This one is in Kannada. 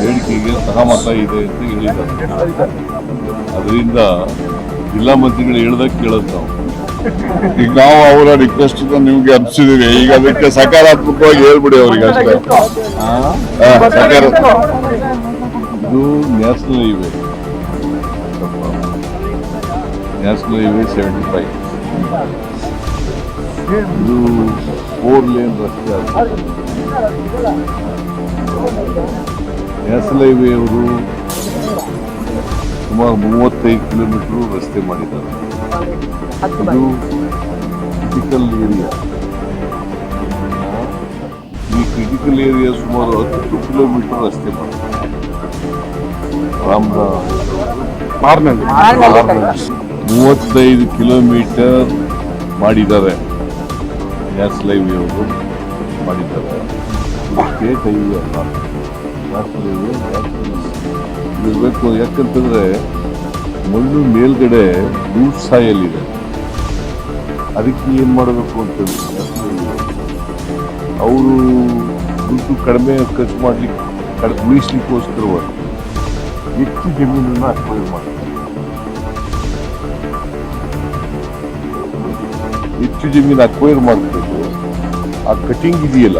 ಬೇಡಿಕೆಗೆ ಸಹಮತ ಇದೆ ಅಂತ ಹೇಳಿದ್ದಾರೆ. ಅದರಿಂದ ಜಿಲ್ಲಾ ಮಂತ್ರಿಗಳು ಹೇಳ್ದಕ್ಕೆ ಕೇಳೋದು ನಾವು. ಈಗ ನಾವು ಅವರ ರಿಕ್ವೆಸ್ಟ್ ನಿಮ್ಗೆ ಅರ್ಪಿಸಿದೀವಿ. ಈಗ ಅದಕ್ಕೆ ಸಕಾರಾತ್ಮಕವಾಗಿ ಹೇಳ್ಬಿಡಿ ಅವ್ರಿಗೆ ಅಷ್ಟೇ. ಇದು national highway national highway seventy five ಇದು ಫೋರ್ ಲೇನ್ ರಸ್ತೆ ಆಗ್ತದೆ ಅವರು ಸುಮಾರು ಮೂವತ್ತೈದು ಕಿಲೋಮೀಟರ್ ರಸ್ತೆ ಮಾಡಿದ್ದಾರೆ. ಇದು ಕ್ರಿಟಿಕಲ್ ಏರಿಯಾ ಈ ಕ್ರಿಟಿಕಲ್ ಏರಿಯಾ ಸುಮಾರು ಹತ್ತು ಕಿಲೋಮೀಟರ್ ರಸ್ತೆ ಮಾಡಿದ್ದಾರೆ. ಮೂವತ್ತೈದು ಕಿಲೋಮೀಟರ್ ಮಾಡಿದ್ದಾರೆ. ನ್ಯಾಷನಲ್ ಅವರು ಮಾಡಿದ್ದಾರೆ. ಸ್ಟೇಟ್ ಹೈವೇ ಅಲ್ಲ ಇರಬೇಕು ಯಾಕಂತಂದ್ರೆ ಮಣ್ಣು ಮೇಲ್ಗಡೆ ರೂಟ್ ಸಾಯಲ್ ಇದೆ ಅದಕ್ಕೆ ಏನು ಮಾಡಬೇಕು ಅಂತಂದ್ರೆ ಅವರು ದುಡ್ಡು ಕಡಿಮೆ ಖರ್ಚು ಮಾಡಲಿಕ್ಕೆ ಕಡಿಮೆ ಉಳಿಸ್ಲಿಕ್ಕೋಸ್ಕರವಾಗಿ ಹೆಚ್ಚು ಜಮೀನನ್ನು ಅಕ್ವೈರ್ ಮಾಡ್ತಾರೆ. ಹೆಚ್ಚು ಜಮೀನು ಅಕ್ವೈರ್ ಮಾಡ್ಕೊಂಡು ಆ ಕಟಿಂಗ್ ಇದೆಯಲ್ಲ?